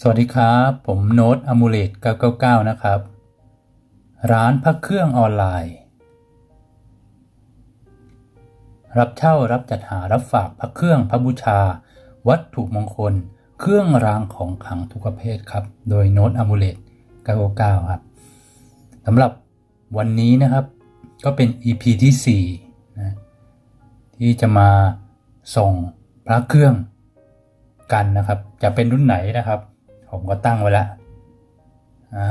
สวัสดีครับ ผมโน้ตอมูเลต999 นะครับ ร้านพักเครื่องออนไลน์ รับเช่ารับจัดหารับฝากพักเครื่องพระบูชา วัตถุมงคล เครื่องรางของขลังทุกประเภทครับ โดยโน้ตอมูเลต999 ครับสำหรับวันนี้นะครับ ก็เป็น EP ที่4นะที่จะมาส่งพระเครื่องกันนะครับ จะเป็นรุ่นไหนนะครับ ผมก็ตั้งไว้ล้วอ่า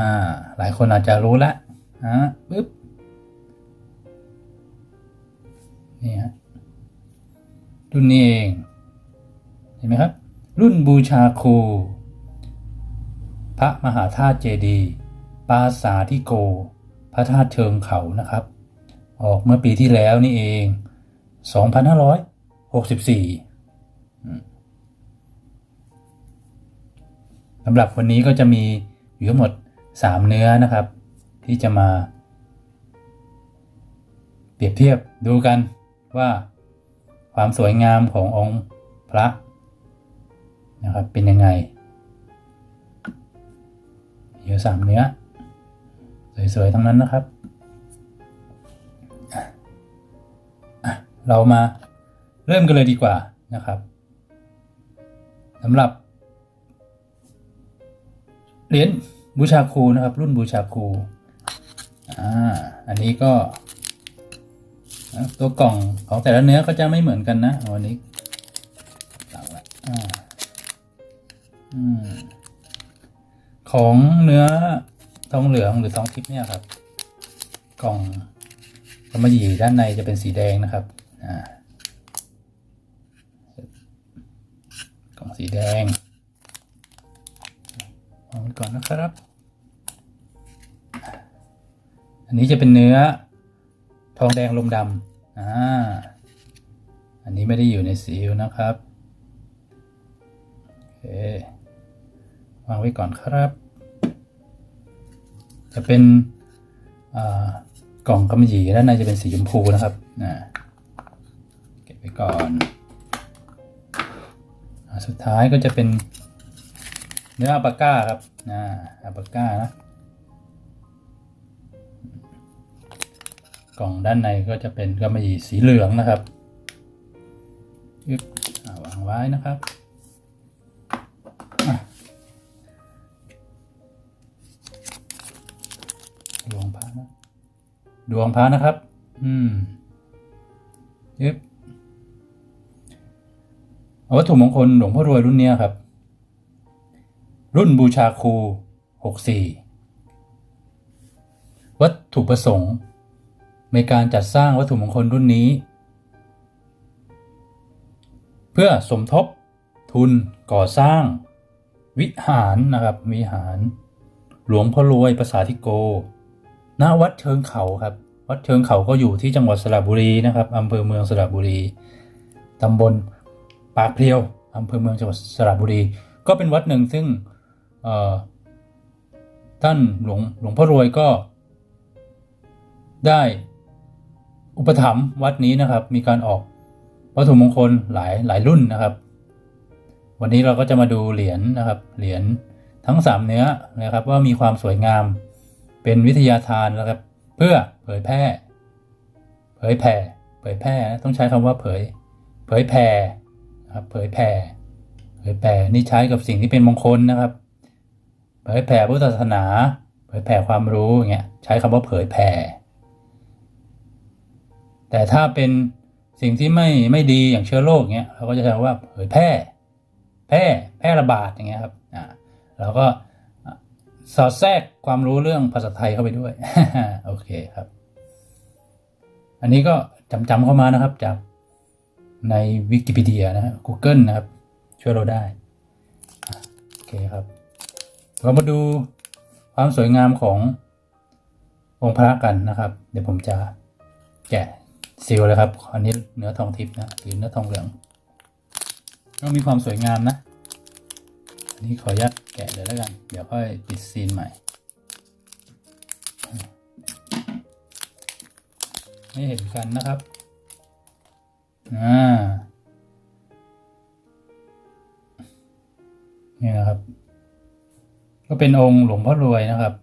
หลายคนอาจจะรู้แล้วอ่าปึ๊บนี่ฮะรุ่นนี้เอง เห็นไหมครับ รุ่นบูชาครู พระมหาธาตุเจดีปราสาธิโก พระธาตุเชิงเขานะครับ ออกเมื่อปีที่แล้วนี่เอง 2564 สำหรับวันนี้ก็จะมีอยู่ทั้งหมด 3 เนื้อนะครับ ที่จะมา เปรียบเทียบดูกันว่าความสวยงามขององค์พระนะครับเป็นยังไงอยู่สามเนื้อ สวยๆ ทั้งนั้นนะครับ เรามาเริ่มกันเลยดีกว่านะครับสำหรับ เหรียญบูชาครูนะครับ รุ่นบูชาครูอ่าอันนี้ก็ ตัวกล่องของแต่ละเนื้อก็จะไม่เหมือนกันนะเอาอันนี้หลังละอ่าอืมของเนื้อทองเหลืองหรือทองทิพย์เนี่ยครับ กล่องกำมะหยี่ด้านในจะเป็นสีแดงนะครับอ่ากล่องสีแดง วางไว้ก่อนนะครับ อันนี้จะเป็นเนื้อทองแดงลมดำอ่าอันนี้ไม่ได้อยู่ในซีลนะครับโอเควางไว้ก่อนครับ จะเป็นอ่ากล่องกำมะหยี่ด้านในจะเป็นสีชมพูนะครับนะเก็บไว้ก่อนอสุดท้ายก็จะเป็น เนื้ออัลปาก้าครับอ่าอัลปาก้านะกล่องด้านในก็จะเป็นกำมะหยี่สีเหลืองนะครับยึดวางไว้นะครับดวงพระนะดวงพระนะครับ อืมยึบเอาวัตถุมงคลหลวงพ่อรวยรุ่นนี้ครับ รุ่นบูชาครู 64 วัตถุประสงค์ ในการจัดสร้างวัตถุมงคลรุ่นนี้ เพื่อสมทบทุนก่อสร้าง วิหารนะครับวิหาร หลวงพ่อรวยประสาธิโก ณวัดเชิงเขาครับ วัดเชิงเขาก็อยู่ที่จังหวัดสระบุรีนะครับอำเภอเมืองสระบุรีตำบลปากเพลียวอำเภอเมืองจังหวัดสระบุรี ก็เป็นวัดหนึ่งซึ่ง ท่านหลวงหลวงพ่อรวยก็ ได้อุปถัมภ์วัดนี้นะครับ มีการออกวัตถุมงคลหลายหลายรุ่นนะครับ วันนี้เราก็จะมาดูเหรียญนะครับ เหรียญทั้งสามเนื้อนะครับ ว่ามีความสวยงามเป็นวิทยาทานนะครับ เพื่อเผยแพร่ เผยแผ่เผยแพร่นะต้องใช้คำว่าเผย เผยแผ่นะครับ เผยแผ่เผยแผ่นี่ใช้กับสิ่งที่เป็นมงคลนะครับ เผยแผ่พุทธศาสนา เผยแผ่ความรู้อย่างเงี้ยใช้คำว่าเผยแผ่แต่ถ้าเป็นสิ่งที่ไม่ไม่ดีอย่างเชื้อโรคเงี้ยเราก็จะใช้คำว่าเผยแพร่แพร่แพร่ระบาดอย่างเงี้ยครับอ่าเราก็สอดแทรกความรู้เรื่องภาษาไทยเข้าไปด้วย โอเคครับ อันนี้ก็จำจำเข้ามานะครับจากในวิกิพีเดียนะฮะ Google นะครับ ช่วยเราได้ โอเคครับ เรามาดูความสวยงามขององค์พระกันนะครับ เดี๋ยวผมจะแกะซีลเลยครับ อันนี้เนื้อทองทิพย์นะหรือเนื้อทองเหลืองก็มีความสวยงามนะ อันนี้ขออนุญาตแกะเลยแล้วกัน เดี๋ยวค่อยปิดซีนใหม่ ไม่เห็นกันนะครับ อ่า นี่นะครับ ก็เป็นองค์หลวงพ่อรวยนะครับ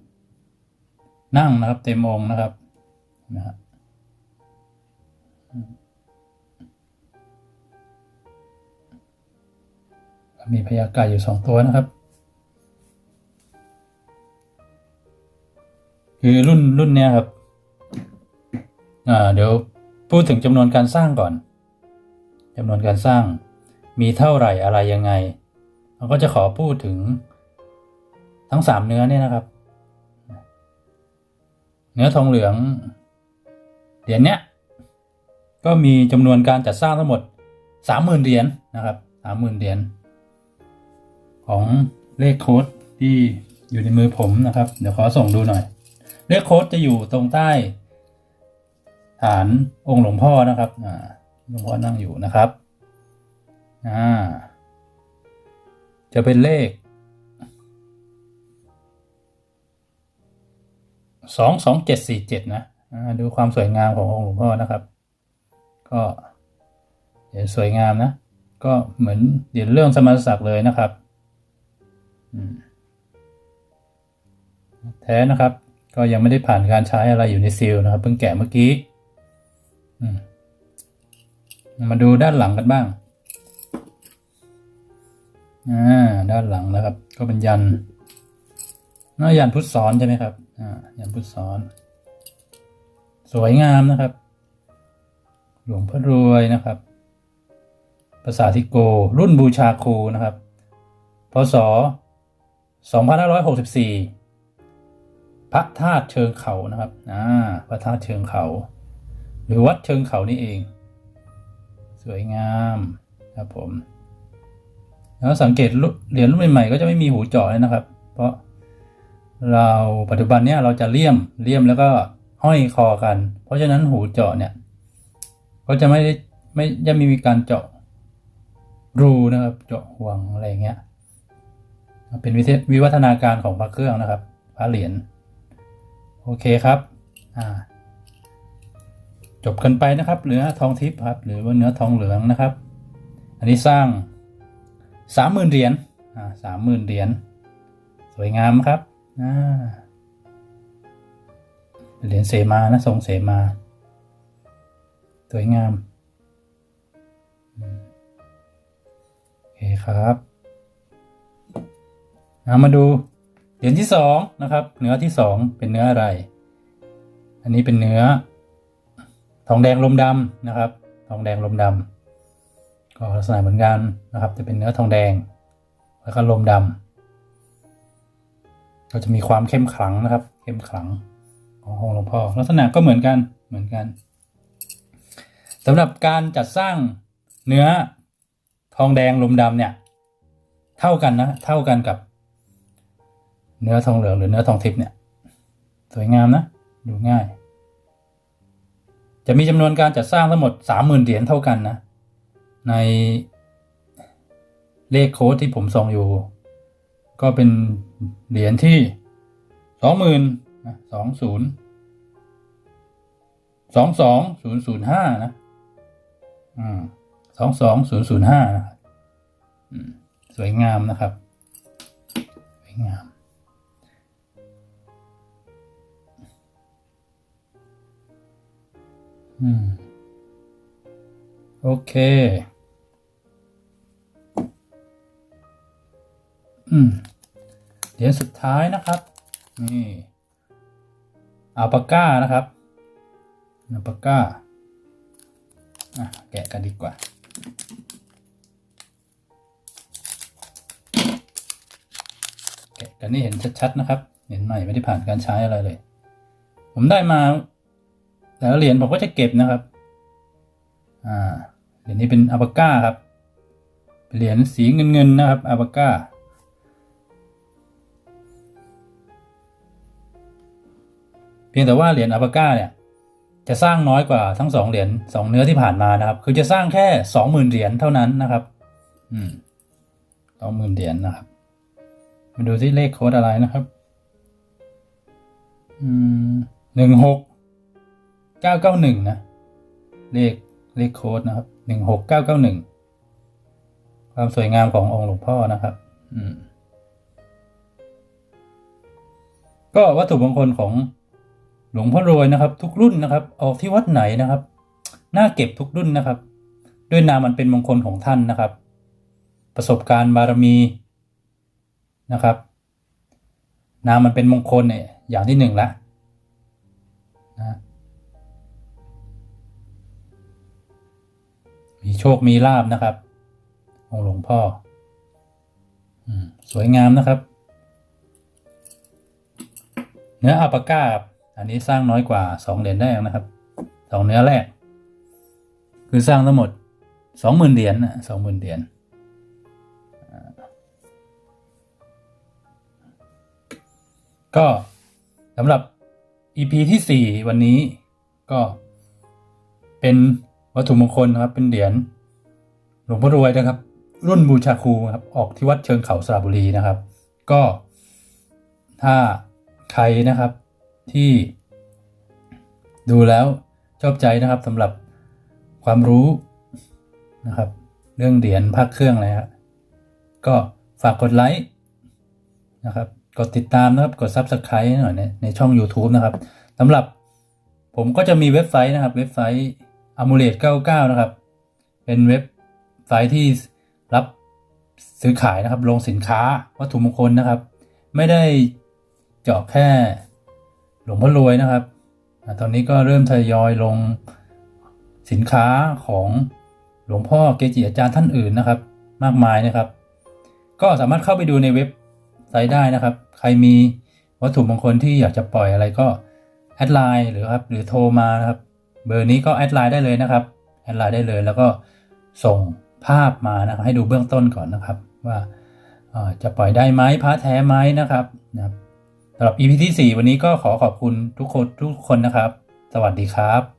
นั่งนะครับ เต็มองค์นะครับนะฮะมีพญาไก่อยู่สองตัวนะครับ คือรุ่นรุ่นเนี้ยครับ อ่า เดี๋ยวพูดถึงจำนวนการสร้างก่อนจำนวนการสร้างมีเท่าไหร่อะไรยังไงเราก็จะขอพูดถึง ทั้งสามเนื้อเนี่ยนะครับ เนื้อทองเหลืองเหรียญเนี้ยก็มีจำนวนการจัดสร้างทั้งหมดสามหมื่นเหรียญนะครับสามหมื่นเหรียญของเลขโค้ดที่อยู่ในมือผมนะครับ เดี๋ยวขอส่งดูหน่อย เลขโค้ดจะอยู่ตรงใต้ ฐานองค์หลวงพ่อนะครับอ่าหลวงพ่อนั่งอยู่นะครับอ่าจะเป็นเลข สองสองเจ็ดสี่เจ็ดนะดูความสวยงามขององค์หลวงพ่อนะครับ ก็เหรียญสวยงามนะ ก็เหมือนเหรียญเรื่องสมณศักดิ์เลยนะครับแท้นะครับ ก็ยังไม่ได้ผ่านการใช้อะไรอยู่ในซีลนะครับเพิ่งแกะเมื่อกี้มมาดูด้านหลังกันบ้างอ่าด้านหลังนะครับ ก็เป็นยันน่ายันพุทธซ้อนใช่ไหมครับ ยันพุทธซ้อน สวยงามนะครับ หลวงพ่อรวยนะครับ ภาษาทิโก รุ่นบูชาครูนะครับ พศ 2564 พระธาตุเชิงเขานะครับอ่าพระธาตุเชิงเขา หรือวัดเชิงเขานี่เอง สวยงามครับผม แล้วสังเกตเหรียญรุ่นใหม่ๆก็จะไม่มีหูเจาะเลยนะครับ เพราะ เราปัจจุบันเนี้ยเราจะเลี่ยมเลี่ยมแล้วก็ห้อยคอกัน เพราะฉะนั้นหูเจาะเนี่ยก็จะไม่ได้ไม่จะไมมีการเจาะรูนะครับเจาะห่วงอะไรเงี้ยเป็นวิวิวัฒนาการของพระเครื่องนะครับพระเหรียญโอเคครับอ่าจบกันไปนะครับเหนือทองทิพย์ครับ หรือว่าเนื้อทองเหลืองนะครับ อันนี้สร้างสามหมื่นเหรียญอ่าสามหมื่นเหรียญสวยงามครับ เหรียญเสมานะทรงเสมา สวยงามอืมโอเคครับเอามาดูเหรียญที่สองนะครับ เนื้อที่สองเป็นเนื้ออะไร อันนี้เป็นเนื้อ ทองแดงลมดำนะครับ ทองแดงลมดำก็ลักษณะเหมือนกันนะครับ จะเป็นเนื้อทองแดง แล้วก็ลมดำ ก็จะมีความเข้มขลังนะครับ เข้มขลังขององค์หลวงพ่อลักษณะก็เหมือนกันเหมือนกันสำหรับการจัดสร้างเนื้อทองแดงลมดำเนี่ย เท่ากันนะเท่ากันกับ เนื้อทองเหลืองหรือเนื้อทองทิพย์เนี่ย สวยงามนะดูง่าย จะมีจำนวนการจัดสร้างทั้งหมดสามหมื่นเหรียญเท่ากันนะ ในเลขโค้ดที่ผมส่งอยู่ ก็เป็นเหรียญที่สองหมื่นสองศูนย์สองสองศูนย์ศูนย์ห้านะสองสองศูนย์ศูนย์ห้านะสวยงามนะครับ สวยงาม อืม โอเค อืมเหรียญสุดท้ายนะครับนี่อัลปาก้านะครับอัลปาก้าอะแกะกันดีกว่า แกะกันนี่เห็นชัดๆนะครับ เห็นใหม่ไม่ได้ผ่านการใช้อะไรเลย ผมได้มา แต่ละเหรียญผมก็จะเก็บนะครับ อ่าเหรียญนี้เป็นอัลปาก้าครับ เป็นเหรียญสีเงินๆนะครับอัลปาก้า พียงแต่ว่าเหรียญอัลปาก้าเนี่ยจะสร้างน้อยกว่าทั้งสองเหรียญสองเนื้อที่ผ่านมานะครับ คือจะสร้างแค่สองหมื่นเหรียญเท่านั้นนะครับ อืมสองหมื่นเหรียญนะครับ มาดูที่เลขโค้ดอะไรนะครับ อืมหนึ่งหกเก้าเก้าหนึ่งนะ เลขเลขโค้ดนะครับหนึ่งหกเก้าเก้าหนึ่งความสวยงามขององค์หลวงพ่อนะครับ อืม ก็วัตถุมงคลของ หลวงพ่อรวยนะครับ ทุกรุ่นนะครับ ออกที่วัดไหนนะครับน่าเก็บทุกรุ่นนะครับ ด้วยนามมันเป็นมงคลของท่านนะครับ ประสบการณ์บารมีนะครับ นามมันเป็นมงคลเนี่ยอย่างที่หนึ่งละนะมีโชคมีลาบนะครับองค์หลวงพ่ออสวยงามนะครับ เนื้ออัปาก้าบ อันนี้สร้างน้อยกว่าสองเหรียญแรกนะครับสองเนื้อแรก คือสร้างทั้งหมดสองหมื่นเหรียญนะสองหมื่นเหรียญก็สำหรับ EP ที่สี่วันนี้ก็เป็นวัตถุมงคลนะครับ เป็นเหรียญหลวงพ่อรวยนะครับ รุ่นบูชาครูครับ ออกที่วัดเชิงเขาสระบุรีนะครับ ก็ถ้าใครนะครับ ที่ดูแล้วชอบใจนะครับสำหรับความรู้นะครับ เรื่องเหรียญพระเครื่องอะไรครับก็ฝากกดไลค์นะครับ กดติดตามนะครับ กด Subscribe หน่อยในในช่อง YouTube นะครับสำหรับผมก็จะมีเว็บไซต์นะครับ เว็บไซต์ a m u l e t 99 นะครับ เป็นเว็บไซต์ที่รับซื้อขายนะครับลงสินค้าวัตถุมงคลนะครับ ไม่ได้เจาะแค่ หลวงพ่อรวยนะครับ ตอนนี้ก็เริ่มทยอยลงสินค้าของหลวงพ่อเกจิอาจารย์ท่านอื่นนะครับ มากมายนะครับ ก็สามารถเข้าไปดูในเว็บไซต์ได้นะครับ ใครมีวัตถุมงคลที่อยากจะปล่อยอะไรก็แอดไลน์หรือครับหรือโทรมานะครับเบอร์นี้ก็แอดไลน์ได้เลยนะครับแอดไลน์ได้เลย แล้วก็ส่งภาพมานะครับให้ดูเบื้องต้นก่อนนะครับ ว่าจะปล่อยได้ไหมพระแท้ไหมนะครับนะครับ สำหรับ EP ที่ 4 วันนี้ก็ขอขอบคุณทุกคนทุกคนนะครับ สวัสดีครับ